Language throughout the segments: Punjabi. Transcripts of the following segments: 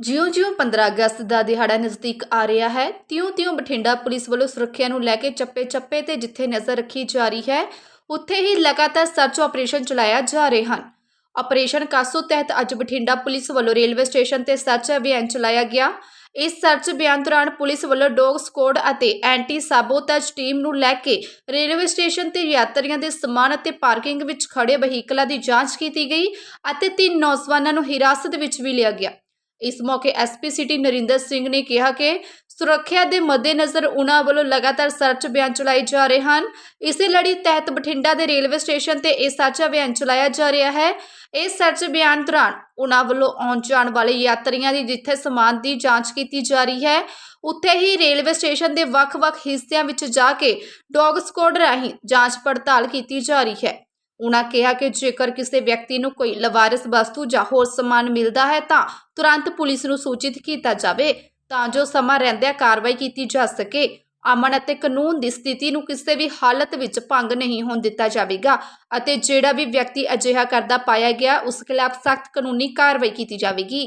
ਜਿਉਂ-ਜਿਉਂ 15 ਅਗਸਤ ਦਾ ਦਿਹਾੜਾ ਨਜ਼ਦੀਕ ਆ ਰਿਹਾ ਹੈ, ਤਿਉਂ-ਤਿਉਂ ਬਠਿੰਡਾ ਪੁਲਿਸ ਵੱਲੋਂ ਸੁਰੱਖਿਆ ਨੂੰ ਲੈ ਕੇ ਚੱਪੇ-ਚੱਪੇ ਤੇ ਜਿੱਥੇ ਨਜ਼ਰ ਰੱਖੀ ਜਾ ਰਹੀ ਹੈ, ਉੱਥੇ ਹੀ ਲਗਾਤਾਰ ਸਰਚ ਆਪਰੇਸ਼ਨ ਚਲਾਇਆ ਜਾ ਰਹੇ ਹਨ। ਆਪਰੇਸ਼ਨ ਕਾਸੂ ਤਹਿਤ ਅੱਜ ਬਠਿੰਡਾ ਪੁਲਿਸ ਵੱਲੋਂ ਰੇਲਵੇ ਸਟੇਸ਼ਨ ਤੇ ਸਰਚ ਅਭਿਆਨ ਚਲਾਇਆ ਗਿਆ। ਇਸ ਸਰਚ ਅਭਿਆਨ ਦੌਰਾਨ ਪੁਲਿਸ ਵੱਲੋਂ ਡੌਗ ਸਕੁਆਡ ਅਤੇ ਐਂਟੀ ਸਾਬੋਟੇਜ ਟੀਮ ਨੂੰ ਲੈ ਕੇ ਰੇਲਵੇ ਸਟੇਸ਼ਨ ਤੇ ਯਾਤਰੀਆਂ ਦੇ ਸਮਾਨ ਅਤੇ ਪਾਰਕਿੰਗ ਵਿੱਚ ਖੜੇ ਵਹੀਕਲਾਂ ਦੀ ਜਾਂਚ ਕੀਤੀ ਗਈ ਅਤੇ ਤਿੰਨ ਨੌਜਵਾਨਾਂ ਨੂੰ ਹਿਰਾਸਤ ਵਿੱਚ ਵੀ ਲਿਆ ਗਿਆ। ਇਸ ਮੌਕੇ ਐਸਪੀ ਸਿਟੀ ਨਰਿੰਦਰ ਸਿੰਘ ਨੇ ਕਿਹਾ ਕਿ ਸੁਰੱਖਿਆ ਦੇ ਮੱਦੇਨਜ਼ਰ ਉਨ੍ਹਾਂ ਵੱਲੋਂ ਲਗਾਤਾਰ ਸਰਚ ਅਭਿਆਨ ਚਲਾਏ ਜਾ ਰਹੇ ਹਨ। ਇਸੇ ਲੜੀ ਤਹਿਤ ਬਠਿੰਡਾ ਦੇ ਰੇਲਵੇ ਸਟੇਸ਼ਨ ਤੇ ਇਹ ਸਰਚ ਅਭਿਆਨ ਚਲਾਇਆ ਜਾ ਰਿਹਾ ਹੈ। ਇਸ ਸਰਚ ਅਭਿਆਨ ਦੌਰਾਨ ਉਨ੍ਹਾਂ ਵੱਲੋਂ ਆਉਣ ਜਾਣ ਵਾਲੇ ਯਾਤਰੀਆਂ ਦੀ ਜਿੱਥੇ ਸਮਾਨ ਦੀ ਜਾਂਚ ਕੀਤੀ ਜਾ ਰਹੀ ਹੈ, ਉੱਥੇ ਹੀ ਰੇਲਵੇ ਸਟੇਸ਼ਨ ਦੇ ਵੱਖ-ਵੱਖ ਹਿੱਸਿਆਂ ਵਿੱਚ ਜਾ ਕੇ ਡੌਗ ਸਕੁਆਡ ਰਾਹੀਂ ਜਾਂਚ ਪੜਤਾਲ ਕੀਤੀ ਜਾ ਰਹੀ ਹੈ। ਉਨ੍ਹਾਂ ਕਿਹਾ ਕਿ ਜੇਕਰ ਕਿਸੇ ਵਿਅਕਤੀ ਨੂੰ ਕੋਈ ਲਵਾਰਸ ਵਸਤੂ ਜਾਂ ਹੋਰ ਸਮਾਨ ਮਿਲਦਾ ਹੈ ਤਾਂ ਤੁਰੰਤ ਪੁਲਿਸ ਨੂੰ ਸੂਚਿਤ ਕੀਤਾ ਜਾਵੇ ਤਾਂ ਜੋ ਸਮਾਂ ਰਹਿੰਦਿਆਂ ਕਾਰਵਾਈ ਕੀਤੀ ਜਾ ਸਕੇ। ਅਮਨ ਅਤੇ ਕਾਨੂੰਨ ਦੀ ਸਥਿਤੀ ਨੂੰ ਕਿਸੇ ਵੀ ਹਾਲਤ ਵਿੱਚ ਭੰਗ ਨਹੀਂ ਹੋਣ ਦਿੱਤਾ ਜਾਵੇਗਾ ਅਤੇ ਜਿਹੜਾ ਵੀ ਵਿਅਕਤੀ ਅਜਿਹਾ ਕਰਦਾ ਪਾਇਆ ਗਿਆ ਉਸ ਖਿਲਾਫ ਸਖਤ ਕਾਨੂੰਨੀ ਕਾਰਵਾਈ ਕੀਤੀ ਜਾਵੇਗੀ।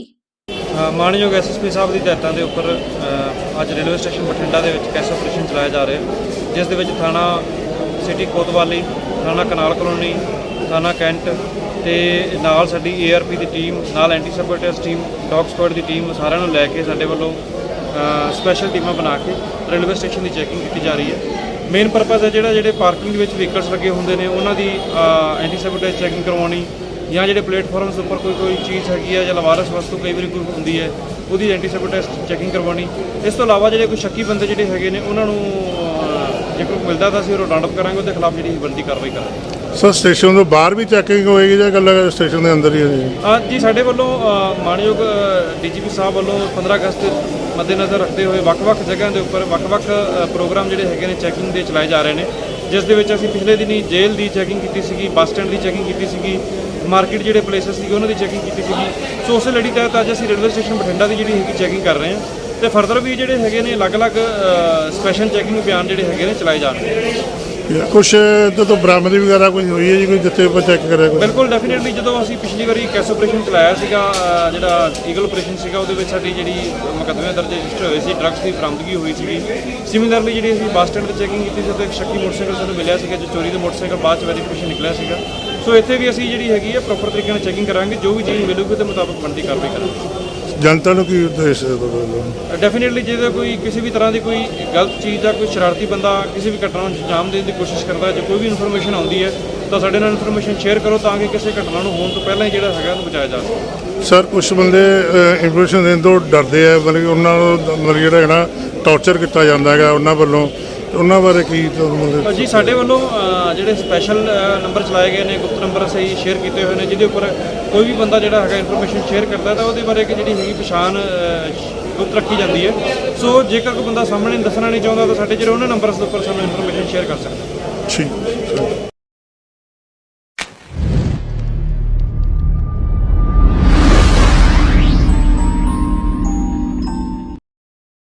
ਅ, ਐਸਐਸਪੀ ਸਾਹਿਬ ਦੀ ਹਦਾਇਤਾਂ ਦੇ ਉੱਪਰ ਅ, ਅੱਜ ਰੇਲਵੇ ਸਟੇਸ਼ਨ ਬਠਿੰਡਾ ਦੇ ਵਿੱਚ ਕੈਸ ਆਪਰੇਸ਼ਨ ਚਲਾਇਆ ਜਾ ਰਿਹਾ ਜਿਸ ਦੇ ਵਿੱਚ ਥਾਣਾ ਸਿਟੀ ਕੋਤਵਾਲੀ ਥਾਣਾ ਕਨਾਲ ਕਲੋਨੀ, ਥਾਣਾ ਕੈਂਟ ਤੇ ਨਾਲ ਸਾਡੀ ਏਆਰਪੀ ਦੀ ਟੀਮ, ਨਾਲ anti sabotage team dog squad ਦੀ ਟੀਮ, ਸਾਰਿਆਂ ਨੂੰ ਲੈ ਕੇ ਸਾਡੇ ਵੱਲੋਂ ਸਪੈਸ਼ਲ ਟੀਮਾਂ ਬਣਾ ਕੇ ਰੇਲਵੇ ਸਟੇਸ਼ਨ ਦੀ ਚੈਕਿੰਗ ਕੀਤੀ ਜਾ ਰਹੀ ਹੈ। ਮੇਨ ਪਰਪਸ ਹੈ ਜਿਹੜਾ, ਜਿਹੜੇ ਪਾਰਕਿੰਗ ਦੇ ਵਿੱਚ ਵਹੀਕਲਸ ਲੱਗੇ ਹੁੰਦੇ ਨੇ, ਉਹਨਾਂ ਦੀ ਐਂਟੀ ਸਬੋਟੇਜ ਚੈਕਿੰਗ ਕਰਵਾਉਣੀ ਜਾਂ ਜਿਹੜੇ ਪਲੇਟਫਾਰਮਸ ਉੱਪਰ ਕੋਈ ਕੋਈ ਚੀਜ਼ ਹੈਗੀ ਹੈ ਜਾਂ ਲਵਾਰਸ ਵਸਤੂ ਕਈ ਵਾਰੀ ਕੋਈ ਹੁੰਦੀ ਹੈ, ਉਹਦੀ ਐਂਟੀ ਸਬੋਟੇਜ ਚੈਕਿੰਗ ਕਰਵਾਉਣੀ। ਇਸ ਤੋਂ ਇਲਾਵਾ ਜਿਹੜੇ ਕੋਈ ਸ਼ੱਕੀ ਬੰਦੇ ਜਿਹੜੇ ਹੈਗੇ ਨੇ, ਉਹਨਾਂ ਨੂੰ ਜੇ ਕੋਈ ਮਿਲਦਾ ਤਾਂ ਅਸੀਂ ਅਪ ਕਰਾਂਗੇ ਉਹਦੇ ਖਿਲਾਫ ਜਿਹੜੀ ਬਣਦੀ ਕਾਰਵਾਈ ਕਰਾਂਗੇ। ਸਰ ਸਟੇਸ਼ਨ ਤੋਂ ਬਾਹਰ ਵੀ ਚੈਕਿੰਗ ਹੋਏਗੀ ਜਾਂ ਇਕੱਲਾ ਸਟੇਸ਼ਨ ਦੇ ਅੰਦਰ ਹੀ ਹੋਏਗੀ? ਜੀ ਸਾਡੇ ਵੱਲੋਂ ਅ, ਮਾਣਯੋਗ ਡੀਜੀਪੀ ਸਾਹਿਬ ਵੱਲੋਂ 15 ਅਗਸਤ ਮੱਦੇਨਜ਼ਰ ਰੱਖਦੇ ਹੋਏ ਵੱਖ-ਵੱਖ ਜਗ੍ਹਾ ਦੇ ਉੱਪਰ ਵੱਖ-ਵੱਖ ਅ, ਪ੍ਰੋਗਰਾਮ ਜਿਹੜੇ ਹੈਗੇ ਨੇ ਚੈਕਿੰਗ ਦੇ ਚਲਾਏ ਜਾ ਰਹੇ ਨੇ। ਜਿਸ ਦੇ ਵਿੱਚ ਅਸੀਂ ਪਿਛਲੇ ਦਿਨੀ ਜੇਲ੍ਹ ਦੀ ਚੈਕਿੰਗ ਕੀਤੀ ਸੀਗੀ ਬੱਸ ਸਟੈਂਡ ਦੀ ਚੈਕਿੰਗ ਕੀਤੀ ਸੀਗੀ ਮਾਰਕੀਟ ਜਿਹੜੇ ਪਲੇਸਸ ਸੀਗੇ ਉਹਨਾਂ ਦੀ ਚੈਕਿੰਗ ਕੀਤੀ ਸੀਗੀ। ਸੋ ਉਸੇ ਲੜੀ ਤਹਿਤ ਅੱਜ ਅਸੀਂ ਰੇਲਵੇ ਸਟੇਸ਼ਨ ਬਠਿੰਡਾ ਦੀ ਜਿਹੜੀ ਹੈਗੀ ਚੈਕਿੰਗ ਕਰ ਰਹੇ ਹਾਂ। ਤੇ ਫਰਦਰ ਵੀ ਜਿਹੜੇ ਹੈਗੇ ਨੇ ਅਲੱਗ-ਅਲੱਗ ਸਪੈਸ਼ਲ ਚੈਕਿੰਗ ਅਭਿਆਨ ਜਿਹੜੇ ਹੈਗੇ ਨੇ ਚਲਾਏ ਜਾਣਗੇ ਕੁਝ ਤੋਂ ਬਰਾਮਦੀ ਵਗੈਰਾ ਕੋਈ ਹੋਈ ਹੈ ਜੀ ਕੋਈ ਜਿੱਥੇ ਆਪਾਂ ਚੈੱਕ ਕਰਿਆ ਕੋਈ? ਬਿਲਕੁਲ ਡੈਫੀਨਿਟਲੀ ਜਦੋਂ ਅਸੀਂ ਪਿਛਲੀ ਵਾਰੀ ਕੈਸ ਆਪਰੇਸ਼ਨ ਚਲਾਇਆ ਸੀਗਾ ਜਿਹੜਾ ਈਗਲ ਆਪਰੇਸ਼ਨ ਸੀਗਾ ਉਹਦੇ ਵਿੱਚ ਸਾਡੀ ਜਿਹੜੀ ਮੁਕੱਦਮੇ ਦਰਜ ਰਜਿਸਟਰ ਹੋਏ ਸੀ ਡਰੱਗਸ ਦੀ ਬਰਾਮਦਗੀ ਹੋਈ ਸੀਗੀ। ਸਿਮਿਲਰਲੀ ਜਿਹੜੀ ਅਸੀਂ ਬੱਸ ਸਟੈਂਡ ਤੇ ਚੈਕਿੰਗ ਕੀਤੀ ਸੀ ਤੇ ਇੱਕ ਸ਼ੱਕੀ ਮੋਟਰਸਾਈਕਲ ਸਾਨੂੰ ਮਿਲਿਆ ਸੀਗਾ ਜੋ ਚੋਰੀ ਦਾ ਮੋਟਰਸਾਈਕਲ ਬਾਅਦ ਚ ਵੈਰੀਫਿਕੇਸ਼ਨ ਨਿਕਲਿਆ ਸੀਗਾ। ਸੋ ਇੱਥੇ ਵੀ ਅਸੀਂ ਜਿਹੜੀ ਹੈਗੀ ਹੈ ਪ੍ਰੋਪਰ ਤਰੀਕੇ ਨਾਲ ਚੈਕਿੰਗ ਕਰਾਂਗੇ ਜੋ ਵੀ ਚੀਜ਼ ਮਿਲੂਗੀ ਉਹਦੇ ਮੁਤਾਬਕ ਬਣਦੀ ਕਾਰਵਾਈ ਕਰਾਂਗੇ। ਜਨਤਾ ਨੂੰ ਕੀ ਉਦੇਸ਼ ਹੈ ਤੁਹਾਡੇ ਵੱਲੋਂ? ਡੈਫੀਨਿਟਲੀ ਜੇ ਕੋਈ ਕਿਸੇ ਵੀ ਤਰ੍ਹਾਂ ਦੀ ਕੋਈ ਗਲਤ ਚੀਜ਼ ਜਾਂ ਕੋਈ ਸ਼ਰਾਰਤੀ ਬੰਦਾ ਕਿਸੇ ਵੀ ਘਟਨਾ ਨੂੰ ਅੰਜਾਮ ਦੇਣ ਦੀ ਕੋਸ਼ਿਸ਼ ਕਰਦਾ ਜੇ ਕੋਈ ਵੀ ਇਨਫੋਰਮੇਸ਼ਨ ਆਉਂਦੀ ਹੈ ਤਾਂ ਸਾਡੇ ਨਾਲ ਇਨਫੋਰਮੇਸ਼ਨ ਸ਼ੇਅਰ ਕਰੋ ਤਾਂ ਕਿ ਕਿਸੇ ਘਟਨਾ ਨੂੰ ਹੋਣ ਤੋਂ ਪਹਿਲਾਂ ਹੀ ਜਿਹੜਾ ਹੈਗਾ ਉਹਨੂੰ ਬਚਾਇਆ ਜਾ ਸਕੇ। ਸਰ ਕੁਝ ਬੰਦੇ ਇਨਫੋਰਮੇਸ਼ਨ ਦੇਣ ਤੋਂ ਡਰਦੇ ਆ ਮਤਲਬ ਕਿ ਉਹਨਾਂ ਨੂੰ ਮਤਲਬ ਜਿਹੜਾ ਹੈ ਨਾ ਟੌਰਚਰ ਕੀਤਾ ਜਾਂਦਾ ਹੈਗਾ ਉਹਨਾਂ ਵੱਲੋਂ। ਤੇ ਉਹਨਾਂ ਬਾਰੇ ਕੀ ਤੁਹਾਨੂੰ ਜੀ ਸਾਡੇ ਵੱਲੋਂ ਜਿਹੜੇ ਸਪੈਸ਼ਲ ਨੰਬਰ ਚਲਾਏ ਗਏ ਨੇ ਗੁਪਤ ਨੰਬਰ ਅਸੀਂ ਸ਼ੇਅਰ ਕੀਤੇ ਹੋਏ ਨੇ ਜਿਹਦੇ ਉੱਪਰ ਕੋਈ ਵੀ ਬੰਦਾ ਜਿਹੜਾ ਹੈਗਾ ਇਨਫੋਰਮੇਸ਼ਨ ਸ਼ੇਅਰ ਕਰਦਾ ਤਾਂ ਉਹਦੇ ਬਾਰੇ ਇੱਕ ਜਿਹੜੀ ਹੈਗੀ ਪਛਾਣ ਗੁਪਤ ਰੱਖੀ ਜਾਂਦੀ ਹੈ। ਸੋ ਜੇਕਰ ਕੋਈ ਬੰਦਾ ਸਾਹਮਣੇ ਦੱਸਣਾ ਨਹੀਂ ਚਾਹੁੰਦਾ ਤਾਂ ਸਾਡੇ ਜਿਹੜੇ ਉਹਨਾਂ ਨੰਬਰਸ ਦੇ ਉੱਪਰ ਸਾਨੂੰ ਇਨਫੋਰਮੇਸ਼ਨ ਸ਼ੇਅਰ ਕਰ ਸਕਦਾ। ਠੀਕ।